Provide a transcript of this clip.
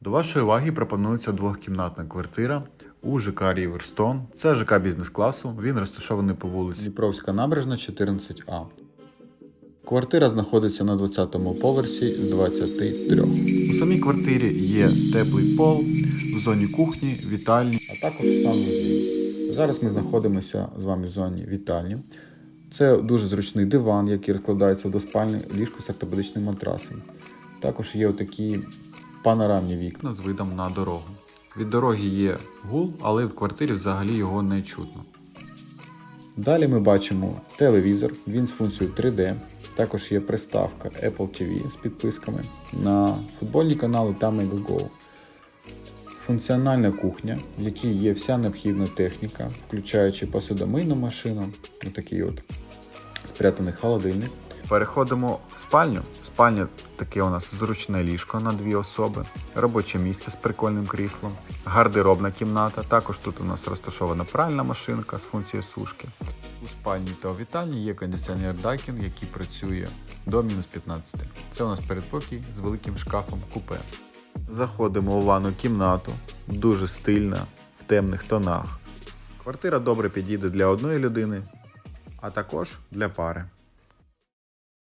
До вашої уваги пропонується двохкімнатна квартира у ЖК Ріверстон. Це ЖК бізнес-класу. Він розташований по вулиці Дніпровська набережна, 14А. Квартира знаходиться на 20-му поверсі з 23. У самій квартирі є теплий пол в зоні кухні, вітальні, а також в санвузлі. Зараз ми знаходимося з вами в зоні вітальні. Це дуже зручний диван, який розкладається до спальні, ліжко з ортопедичним матрасом. Також є отакі панорамні вікна з видом на дорогу. Від дороги є гул, але в квартирі взагалі його не чутно. Далі ми бачимо телевізор, він з функцією 3D. Також є приставка Apple TV з підписками на футбольні канали та Megago. Функціональна кухня, в якій є вся необхідна техніка, включаючи посудомийну машину, отакий от спрятаний холодильник. Переходимо в спальню. Спальня таке у нас зручне ліжко на дві особи, робоче місце з прикольним кріслом, гардеробна кімната. Також тут у нас розташована пральна машинка з функцією сушки. У спальні та у вітальні є кондиціонер Daikin, який працює до мінус 15. Це у нас передпокій з великим шкафом купе. Заходимо у ванну кімнату, дуже стильна, в темних тонах. Квартира добре підійде для одної людини, а також для пари.